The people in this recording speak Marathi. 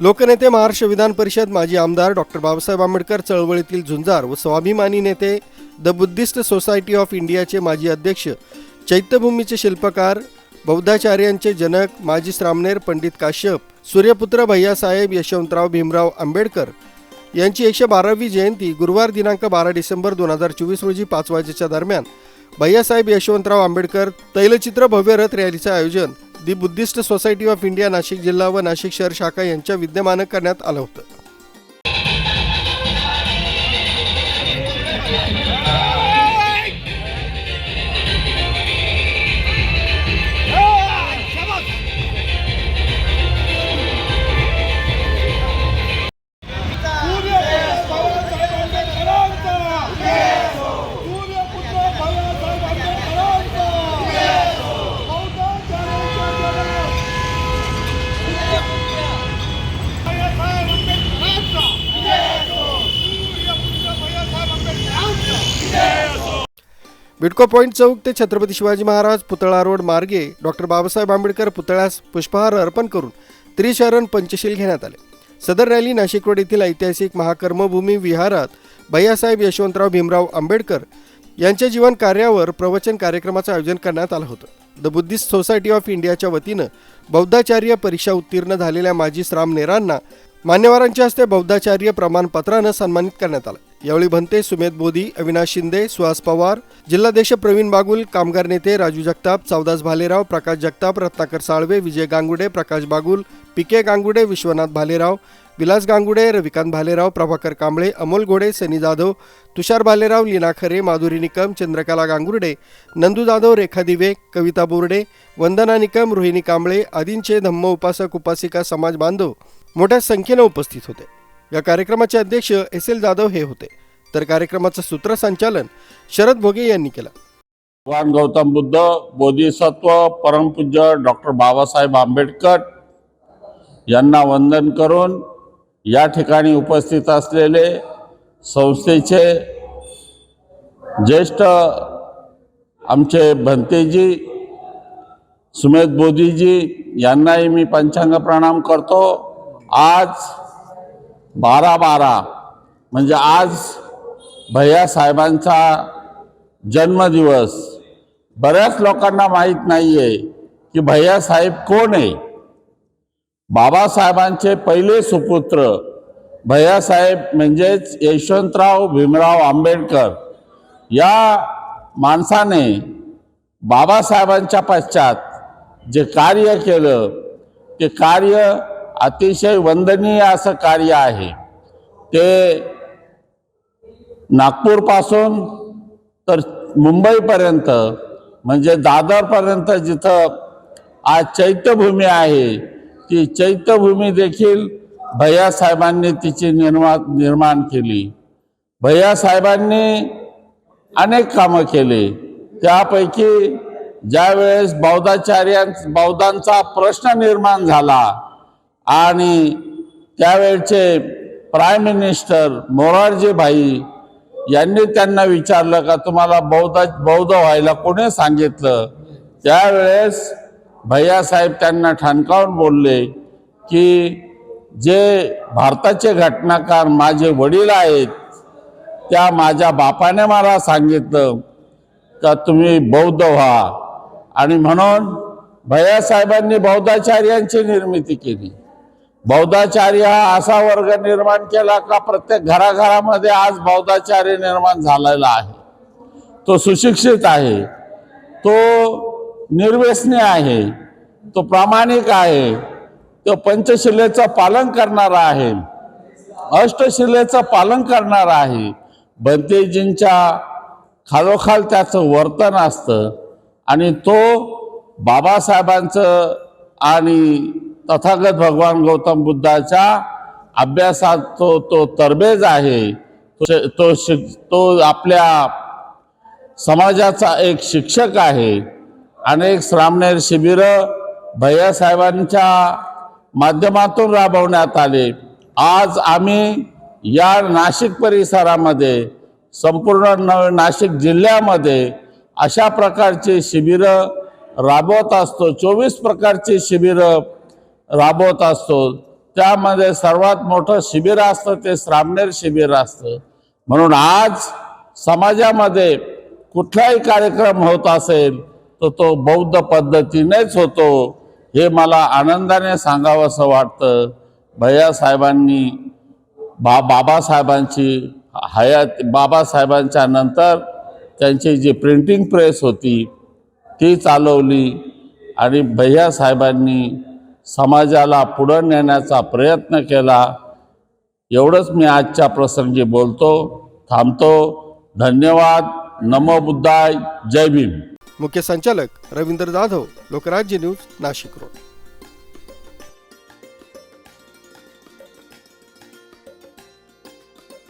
लोकनेते महाराष्ट्र विधान परिषद माजी आमदार डॉक्टर बाबासाहेब आंबेडकर चळवळीतील झुंजार व स्वाभिमानी नेते द बुद्धिस्ट सोसायटी ऑफ इंडियाचे माजी अध्यक्ष चैत्यभूमीचे शिल्पकार बौद्धाचार्यांचे जनक माजी श्रामनेर पंडित काश्यप सूर्यपुत्र भैयासाहेब यशवंतराव भीमराव आंबेडकर यांची एकशे बारावी जयंती गुरुवार दिनांक बारा डिसेंबर दोन हजार चोवीस रोजी पाच वाजेच्या दरम्यान. भैयासाहेब यशवंतराव आंबेडकर तैलचित्र भव्य रथ रॅलीचं आयोजन the Buddhist society of India Nashik जिल्हा व नाशिक शहर शाखा यांच्या विद्यमानं करण्यात आलं होतं. बिडको पॉईंट चौक ते छत्रपती शिवाजी महाराज पुतळा रोड मार्गे डॉक्टर बाबासाहेब आंबेडकर पुतळ्यास पुष्पहार अर्पण करून त्रिशरण पंचशील घेण्यात आले. सदर रॅली नाशिक रोड येथील ऐतिहासिक महाकर्मभूमी विहारात भैयासाहेब यशवंतराव भीमराव आंबेडकर यांच्या जीवन कार्यावर प्रवचन कार्यक्रमाचं आयोजन करण्यात आलं होतं. द बुद्धिस्ट सोसायटी ऑफ इंडियाच्या वतीनं बौद्धाचार्य परीक्षा उत्तीर्ण झालेल्या माजी श्रामनेरांना मान्यवरांच्या हस्ते बौद्धाचार्य प्रमाणपत्रानं सन्मानित करण्यात आलं. यावेळी भंते सुमेध बोधी अविनाश शिंदे सुहास पवार. जिल्हाध्यक्ष प्रवीण बागुल कामगार नेते राजू जगताप चौदास भालेराव प्रकाश जगताप रत्नाकर साळवे विजय गांगुडे प्रकाश बागुल पिके गांगुडे विश्वनाथ भालेराव विलास गांगुडे रविकांत भालेराव प्रभाकर कांबळे अमोल घोडे सनी जाधव तुषार भालेराव लीना खरे माधुरी निकम चंद्रकला गांगुर्डे नंदू जाधव रेखा दिवे कविता बोर्डे वंदना निकम रोहिणी कांबळे आदींचे धम्म उपासक उपासिका समाज बांधव मोठ्या संख्येनं उपस्थित होते. या कार्यक्रमाचे अध्यक्ष एस एल जाधव हे होते. तर कार्यक्रमाचं सूत्रसंचालन शरद भोगे यांनी केलं. भगवान गौतम बुद्ध बोधिसत्व परमपूज्य डॉक्टर बाबासाहेब आंबेडकर यांना वंदन करून या ठिकाणी उपस्थित असलेले संस्थेचे ज्येष्ठ आमचे भंतेजी सुमेध बोधीजी यांनाही मी पंचांग प्रणाम करतो. आज बारा बारा म्हणजे आज भैया साहेबांचा जन्मदिवस. बऱ्याच लोकांना माहीत नाही आहे की भैया साहेब कोण आहे? बाबासाहेबांचे पहिले सुपुत्र भैयासाहेब म्हणजेच यशवंतराव भीमराव आंबेडकर. या माणसाने बाबासाहेबांच्या पश्चात जे कार्य केलं ते कार्य अतिशय वंदनीय असं कार्य आहे. ते नागपूरपासून तर मुंबईपर्यंत म्हणजे दादरपर्यंत जिथं आज चैत्यभूमी आहे ती चैत्यभूमी देखील भैयासाहेबांनी तिची निर्मा निर्माण केली. भैयासाहेबांनी अनेक कामं केले. त्यापैकी ज्यावेळेस बौद्धाचार्यां बौद्धांचा प्रश्न निर्माण झाला आणि त्यावेळचे प्राईम मिनिस्टर मोरारजी भाई यांनी त्यांना विचारलं का तुम्हाला बौद्ध बौद्ध व्हायला कोणी सांगितलं? त्यावेळेस भैयासाहेब त्यांना ठणकावून बोलले की जे भारताचे घटनाकार माझे वडील आहेत त्या माझ्या बापाने मला सांगितलं का तुम्ही बौद्ध व्हा. आणि म्हणून भैयासाहेबांनी बौद्धाचार्यांची निर्मिती केली. बौद्धाचार्य हा असा वर्ग निर्माण केला का प्रत्येक घराघरामध्ये आज बौद्धाचार्य निर्माण झालेला आहे. तो सुशिक्षित आहे. तो निर्व्यसनी आहे. तो प्रामाणिक आहे. तो पंचशिलेचं पालन करणारा आहे. अष्टशिलेचं पालन करणारा आहे. बंतेजींच्या खालोखाल त्याचं वर्तन असतं. आणि तो बाबासाहेबांचं आणि तथागत भगवान गौतम बुद्धाच्या अभ्यासात तो तो तरबेज आहे. तो तो शिक तो आपल्या समाजाचा एक शिक्षक आहे. अनेक श्रामणेर शिबिरं भैयासाहेबांच्या माध्यमातून राबवण्यात आले. आज आम्ही या नाशिक परिसरामध्ये संपूर्ण न नाशिक जिल्ह्यामध्ये अशा प्रकारची शिबिरं राबवत असतो. चोवीस प्रकारची शिबिरं राबवत असतो. त्यामध्ये सर्वात मोठं शिबिर असतं ते श्रामणेर शिबिर असतं. म्हणून आज समाजामध्ये कुठलाही कार्यक्रम होत असेल तर तो बौद्ध पद्धतीनेच होतो. हे मला आनंदाने सांगावंसं वाटतं. भैया साहेबांनी बा बाबासाहेबांची हयात बाबासाहेबांच्या नंतर त्यांची जी प्रिंटिंग प्रेस होती ती चालवली. आणि भैया साहेबांनी समाजाला पुढं नेण्याचा प्रयत्न केला. एवढंच मी आजच्या प्रसंगी बोलतो. थांबतो. धन्यवाद. नमो बुद्धाय. जय भीम. मुख्य संचालक रवींद्र जाधव लोकराज्य न्यूज नाशिक रोड